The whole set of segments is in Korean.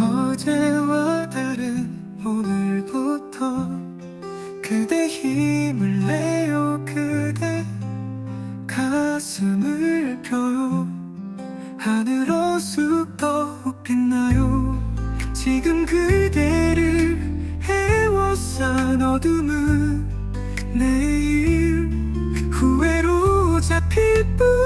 어제와 다른 오늘부터 그대 힘을 내요. 그대 가슴을 펴요. 하늘어 쑥떡 빛나요. 지금 그대를 해워싼 어둠은 내일 후회로 잡힐 뿐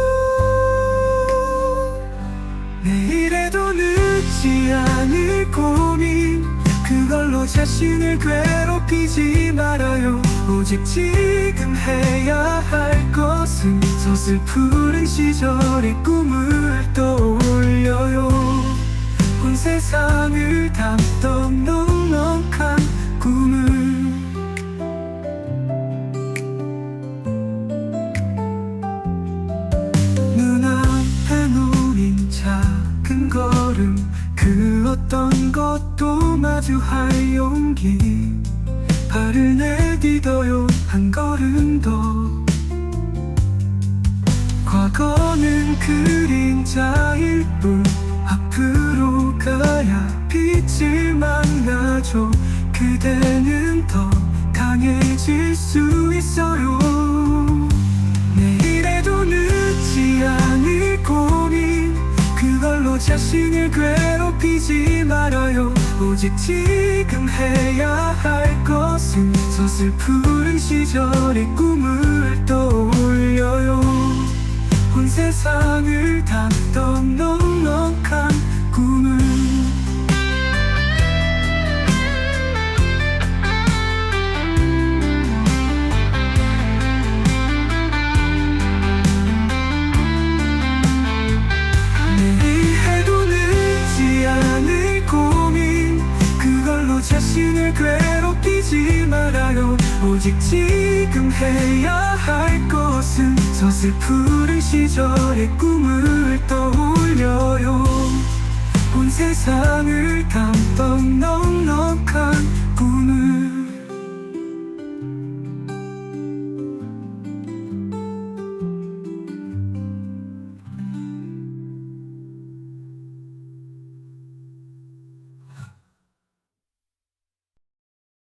늦지 않을 고민. 그걸로 자신을 괴롭히지 말아요. 오직 지금 해야 할 것은 서슬 푸른 시절의 꿈을 떠올려요. 온 세상을 담던 것도 마주할 용기. 발을 내딛어요 한 걸음 더 과거는 그림자일 뿐 앞으로 가야 빛을 만나죠 그대는 더 강해질 수 있어요. 내일에도 늦지 않을 고민. 그걸로 자신을 괴롭히지 말아요 오직 지금 해야 할 것은 서슬푸른 시절의 꿈을 떠올려요. 온 세상을 담던 넉넉한 꿈을 자신을 괴롭히지 말아요. 오직 지금 해야 할 것은 서슬푸른 시절의 꿈을 떠올려요. 온 세상을 담던 넉넉한 꿈을